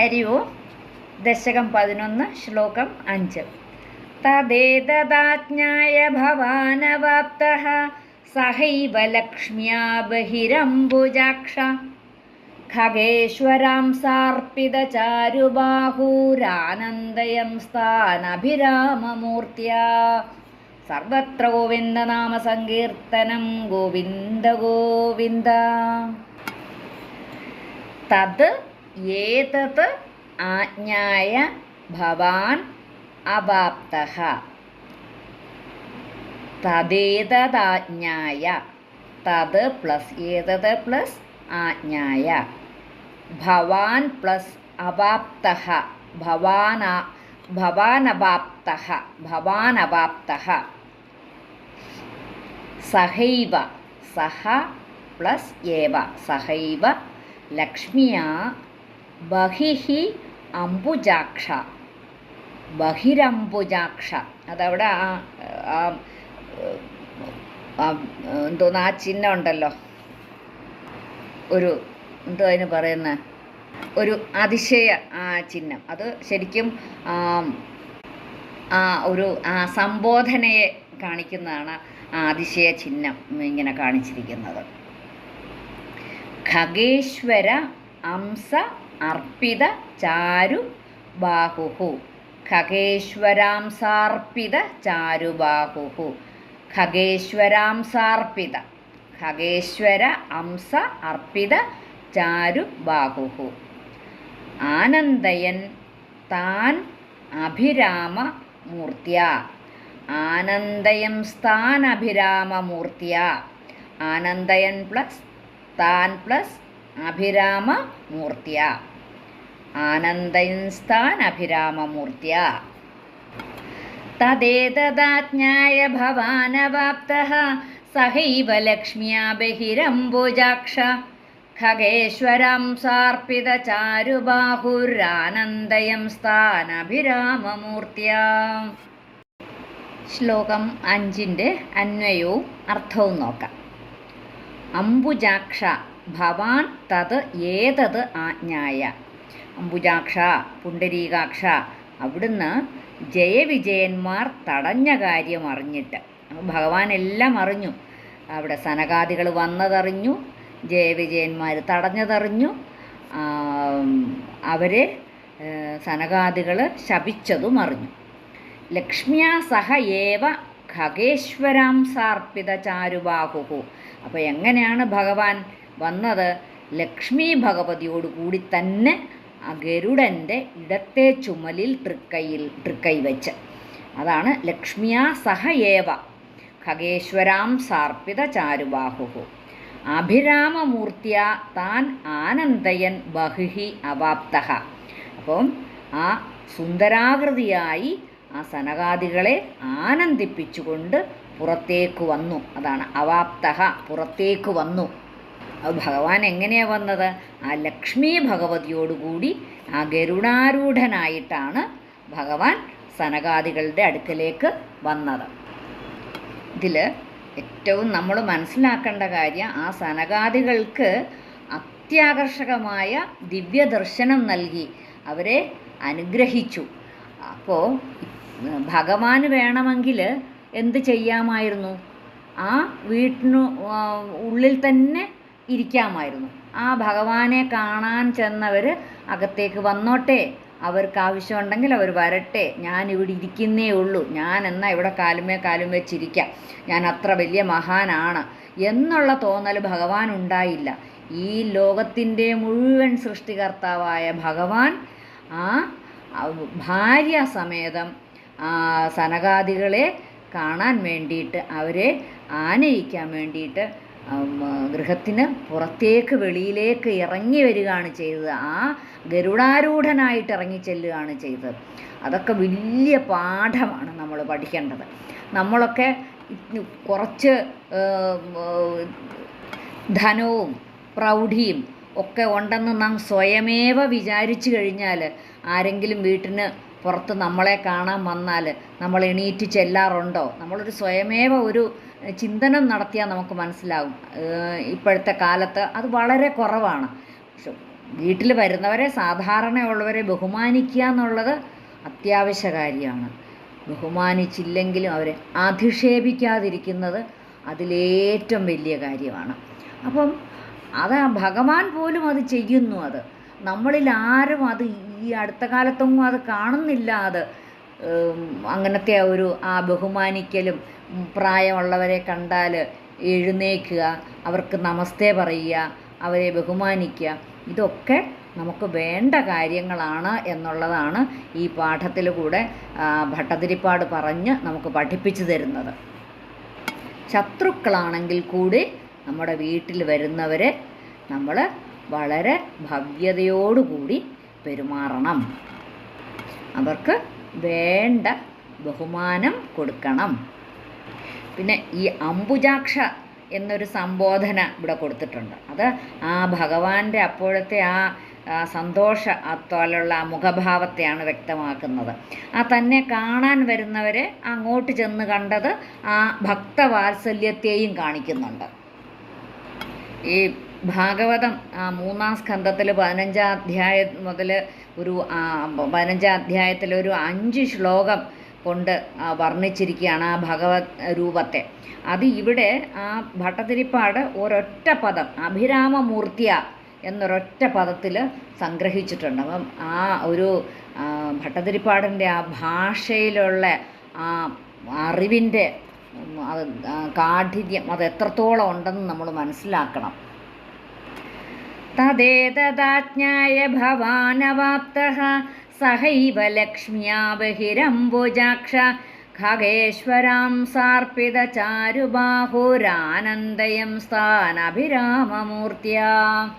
ഹരി ഓം ദശകം പതിനൊന്ന് ശ്ലോകം അഞ്ച്. തദേതദാജ്ഞായ ഭവാനവാപ്ത സഹൈവ ലക്ഷ്മ്യാ ബഹിരംബുജാക്ഷ ഖഗേശ്വരാം സാർപ്പിതചാരുബാഹൂരാനന്ദയം സ്ഥാനഭിരാമമൂർത്തിയ സർവത്ര ഗോവിന്ദനാമസങ്കീർത്തനം ഗോവിന്ദ ഗോവിന്ദ. തത് ഏതത് ആജ്ഞായ ഭവാൻ അവാപ്ത തദേതദാജ്ഞായ തത് പ്ലസ് ഏതത് പ്ലസ് ആജ്ഞായ? ഭവാൻ പ്ലസ് അവാപ്ത ഭവാന ഭവാനവാപ്ത ഭവാനവാപ്ത സഹൈവ. സഹ പ്ലസ് ഏവ. സഹൈവ ലക്ഷ്മിയാ ബഹിഃ അംബുജാക്ഷ. ബഹിരംബുജാക്ഷ. അതവിടെ ആ എന്തോന്ന് ആ ചിഹ്നം ഉണ്ടല്ലോ. ഒരു എന്തോ അതിന് പറയുന്ന? ഒരു അതിശയ ആ ചിഹ്നം. അത് ശരിക്കും ആ ഒരു ആ സംബോധനയെ കാണിക്കുന്നതാണ് ആ അതിശയ ചിഹ്നം ഇങ്ങനെ കാണിച്ചിരിക്കുന്നത്. ഖഗേശ്വര അംസ അർപ്പിത ചാരു ബാഹുഹു. ഖഗേശ്വരാംസാർപ്പിത ഖഗേശ്വരാം ഖഗേശ്വരാംസാർപ്പിത ഖഗേശ്വര അംസ അർപ്പിത ചാരു ചാരുബാഹുഹു ആനന്ദയൻ താൻ അഭിരാമ മൂർത്തിയ ആനന്ദയം സ്ഥാൻ അഭിരാമ മൂർത്തിയ ആനന്ദയൻ പ്ലസ് താൻ പ്ലസ് അഭിരാമ ആനന്ദൻസ്ഥാൻ അഭിരാമമൂർത്തിയ തദേതദാജ്ഞായ ഭവാനവാപ്തഃ സഹൈവ ലക്ഷ്മ്യാ ബഹിരംബുജാക്ഷ ഖഗേശ്വരം സാർപ്പിത ചാരുബാഹുരാനന്ദയം സ്ഥാനഭിരാമമൂർത്തിയ. ശ്ലോകം അഞ്ചിന്റെ അന്വയവും അർത്ഥവും നോക്കാം. അംബുജാക്ഷ ഭവാൻ തത് ഏതത് ആജ്ഞായ? അംബുജാക്ഷ പുണ്ടരീകാക്ഷ അവിടുന്ന് ജയവിജയന്മാർ തടഞ്ഞ കാര്യം അറിഞ്ഞിട്ട്. ഭഗവാൻ എല്ലാം അറിഞ്ഞു. അവിടെ സനകാദികൾ വന്നതറിഞ്ഞു ജയവിജയന്മാർ തടഞ്ഞതറിഞ്ഞു. അവരെ സനകാദികൾ ശപിച്ചതും അറിഞ്ഞു. ലക്ഷ്മിയാ സഹ ഏവ ഖഗേശ്വരാംസാർപ്പിത ചാരുബാഹുഹു. അപ്പോൾ എങ്ങനെയാണ് ഭഗവാൻ വന്നത് ലക്ഷ്മി ഭഗവതിയോട് കൂടി തന്നെ ഗരുഡന്റെ ഇടത്തെ ചുമലിൽ തൃക്കൈയിൽ തൃക്കൈ വെച്ച്. അതാണ് ലക്ഷ്മിയാ സഹ ഏവ. ഖഗേശ്വരാം സാർപ്പിത ചാരുബാഹുഹു. അഭിരാമമൂർത്തിയ താൻ ആനന്ദയൻ ബഹുഹി അവാപ്ത അപ്പം ആ സുന്ദരാകൃതിയായി ആ സനകാദികളെ ആനന്ദിപ്പിച്ചുകൊണ്ട് പുറത്തേക്ക് വന്നു. അതാണ് അവാപ്ത പുറത്തേക്ക് വന്നു. അത് ഭഗവാൻ എങ്ങനെയാണ് വന്നത്? ആ ലക്ഷ്മി ഭഗവതിയോടുകൂടി ആ ഗരുഡാരൂഢനായിട്ടാണ് ഭഗവാൻ സനകാദികളുടെ അടുക്കലേക്ക് വന്നത്. ഇതിൽ ഏറ്റവും നമ്മൾ മനസ്സിലാക്കേണ്ട കാര്യം ആ സനകാദികൾക്ക് അത്യാകർഷകമായ ദിവ്യദർശനം നൽകി അവരെ അനുഗ്രഹിച്ചു. അപ്പോൾ ഭഗവാന് വേണമെങ്കിൽ എന്ത് ചെയ്യാമായിരുന്നു? ആ വീട്ടിനു ഉള്ളിൽ തന്നെ ഇരിക്കാമായിരുന്നു. ആ ഭഗവാനെ കാണാൻ ചെന്നവർ അകത്തേക്ക് വന്നോട്ടെ. അവർക്ക് ആവശ്യമുണ്ടെങ്കിൽ അവർ വരട്ടെ. ഞാൻ ഇവിടെ ഇരിക്കുന്നേ ഉള്ളൂ. ഞാൻ എന്നാൽ ഇവിടെ കാലുമേ കാലും വെച്ചിരിക്കാം. ഞാൻ അത്ര വലിയ മഹാനാണ് എന്നുള്ള തോന്നൽ ഭഗവാൻ ഉണ്ടായില്ല. ഈ ലോകത്തിന്റെ മുഴുവൻ സൃഷ്ടികർത്താവായ ഭഗവാൻ ആ ഭാര്യ സമേതം സനകാദികളെ കാണാൻ വേണ്ടിയിട്ട് അവരെ ആനയിക്കാൻ വേണ്ടിയിട്ട് ഗൃഹത്തിന് പുറത്തേക്ക് വെളിയിലേക്ക് ഇറങ്ങി വരികയാണ് ചെയ്തത്. ആ ഗരുഡാരൂഢനായിട്ട് ഇറങ്ങി ചെല്ലുകയാണ് ചെയ്തത്. അതൊക്കെ വലിയ പാഠമാണ് നമ്മൾ പഠിക്കേണ്ടത്. നമ്മളൊക്കെ കുറച്ച് ധനവും പ്രൗഢിയും ഒക്കെ ഉണ്ടെന്ന് നാം സ്വയമേവ വിചാരിച്ചു കഴിഞ്ഞാൽ ആരെങ്കിലും വീട്ടിന് പുറത്ത് നമ്മളെ കാണാൻ വന്നാൽ നമ്മൾ എണീറ്റ് ചെല്ലാറുണ്ടോ? നമ്മളൊരു സ്വയമേവ ഒരു ചിന്തനം നടത്തിയാൽ നമുക്ക് മനസ്സിലാകും ഇപ്പോഴത്തെ കാലത്ത് അത് വളരെ കുറവാണ്. വീട്ടിൽ വരുന്നവരെ സാധാരണയുള്ളവരെ ബഹുമാനിക്കുക എന്നുള്ളത് അത്യാവശ്യ കാര്യമാണ്. ബഹുമാനിച്ചില്ലെങ്കിലും അവരെ അധിക്ഷേപിക്കാതിരിക്കുന്നത് അതിലേറ്റവും വലിയ കാര്യമാണ്. അപ്പം അത് ഭഗവാൻ പോലും അത് ചെയ്യുന്നു അത്. നമ്മളിൽ ആരും അത് ഈ അടുത്ത കാലത്തൊന്നും അത് കാണുന്നില്ല അത്. അങ്ങനത്തെ അങ്ങനത്തെ ഒരു ആ ബഹുമാനിക്കലും പ്രായമുള്ളവരെ കണ്ടാൽ എഴുന്നേൽക്കുക അവർക്ക് നമസ്തേ പറയുക അവരെ ബഹുമാനിക്കുക ഇതൊക്കെ നമുക്ക് വേണ്ട കാര്യങ്ങളാണ് എന്നുള്ളതാണ് ഈ പാഠത്തിലൂടെ ആ, ഭട്ടതിരിപ്പാട് പറഞ്ഞ് നമുക്ക് പഠിപ്പിച്ചു തരുന്നത്. ശത്രുക്കളാണെങ്കിൽ കൂടി നമ്മുടെ വീട്ടിൽ വരുന്നവരെ നമ്മൾ വളരെ ഭവ്യതയോടുകൂടി പെരുമാറണം. അവർക്ക് വേണ്ട ബഹുമാനം കൊടുക്കണം. പിന്നെ ഈ അംബുജാക്ഷ എന്നൊരു സംബോധന ഇവിടെ കൊടുത്തിട്ടുണ്ട്. അത് ആ ഭഗവാന്റെ അപ്പോഴത്തെ ആ സന്തോഷ അത്തോലുള്ള ആ മുഖഭാവത്തെയാണ് വ്യക്തമാക്കുന്നത്. ആ തന്നെ കാണാൻ വരുന്നവരെ അങ്ങോട്ട് ചെന്ന് കണ്ടത് ആ ഭക്തവാത്സല്യത്തെയും കാണിക്കുന്നുണ്ട്. ഈ ഭാഗവതം ആ മൂന്നാം സ്കന്ധത്തിൽ പതിനഞ്ചാം അധ്യായം മുതൽ ഒരു പതിനഞ്ചാം അധ്യായത്തിൽ ഒരു അഞ്ച് ശ്ലോകം കൊണ്ട് വർണിച്ചിരിക്കുകയാണ് ആ ഭഗവത് രൂപത്തെ. അത് ഇവിടെ ആ ഭട്ടതിരിപ്പാട് ഒരൊറ്റ പദം അഭിരാമമൂർത്തിയ എന്നൊരൊറ്റ പദത്തിൽ സംഗ്രഹിച്ചിട്ടുണ്ട്. അപ്പം ആ ഒരു ഭട്ടതിരിപ്പാടിന്റെ ആ ഭാഷയിലുള്ള ആ അറിവിന്റെ അത് കാഠിന്യം അത് എത്രത്തോളം ഉണ്ടെന്ന് നമ്മൾ മനസ്സിലാക്കണം. ഭവാനവാപ്തഃ സഹൈവ ലക്ഷ്മ്യാ ബഹിരംബുജാക്ഷ ഖഗേശ്വരാം സാർപ്പിത ചാരുബാഹുരാനന്ദയം സ്ഥാനഭിരാമമൂർത്തിയാ